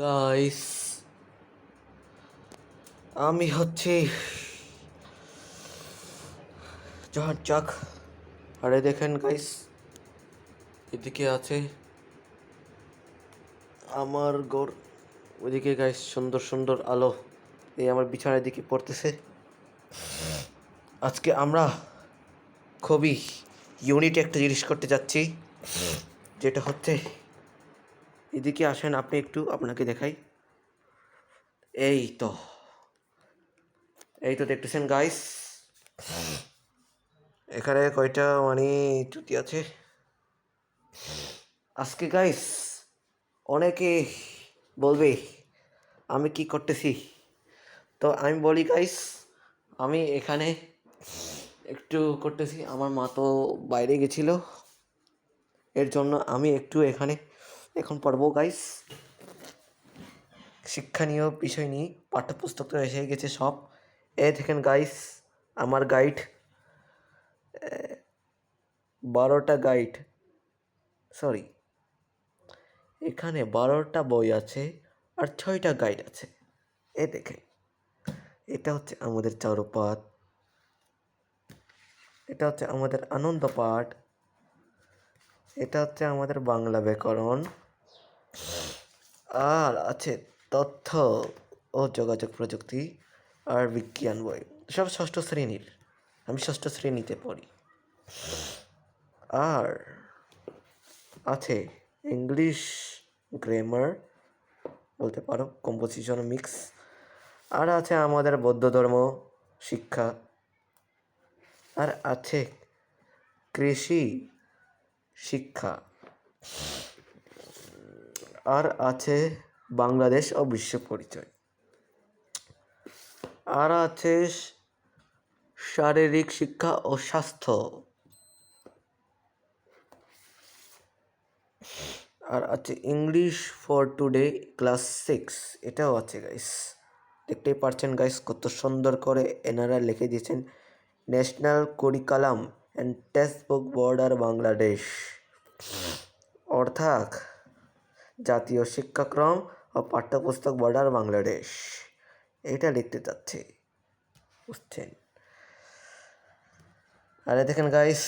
Guys আমি হচ্ছে জাহান চাক। আরে দেখেন গাইস এদিকে আছে আমার গোর ওইদিকে গাইস সুন্দর সুন্দর আলো এই আমার বিছানার দিকে পড়তেছে। আজকে আমরা খুবই ইউনিট একটা জিনিস করতে যাচ্ছি, যেটা হচ্ছে এদিকে আসেন, আপনি একটু আপনাকে দেখাই। এই তো। এই তো দেখতেছেন গাইস এখানে কয়টা মানে চুটি আছে? আজকে গাইস অনেকে বলবে, আমি কি করতেছি? তো আমি বলি গাইস আমি এখানে একটু করতেছি। আমার মা তো বাইরে গেছিল। এর জন্য আমি একটু এখানে এখন পড়ব গাইস শিক্ষণীয় বিষয় নিয়ে পাঠ্যপুস্তক তো এসে গেছে সব। এ দেখেন গাইস আমার গাইড বারোটা গাইড সরি এখানে বারোটা বই আছে আর ছয়টা গাইড আছে। এ দেখেন, এটা হচ্ছে আমাদের চারুপাত এটা হচ্ছে আমাদের আনন্দ পাঠ এটা হচ্ছে আমাদের বাংলা ব্যাকরণ। আর আছে তথ্য ও যোগাযোগ প্রযুক্তি আর বিজ্ঞান বই। সব ষষ্ঠ শ্রেণির। আমি ষষ্ঠ শ্রেণীতে পড়ি। আর আছে ইংলিশ গ্রামার বলতে পারো কম্পোজিশন মিক্স আর আছে আমাদের বৌদ্ধ ধর্ম, শিক্ষা। আর আছে কৃষি, শিক্ষা। আর আছে বাংলাদেশ ও বিশ্ব পরিচয়। আর আছে শারীরিক শিক্ষা ও স্বাস্থ্য। আর আছে English for today class six. এটাও আছে গাইস দেখতেই পারছেন গাইস কত সুন্দর করে এনারা লিখে দিয়েছেন। National curriculum and text book board Bangladesh অর্থাৎ জাতীয় শিক্ষাক্রম ও পাঠ্যপুস্তক বর্ডার বাংলাদেশ। এটা লিখতে চাচ্ছে বুঝছেন? আরে দেখেন গাইস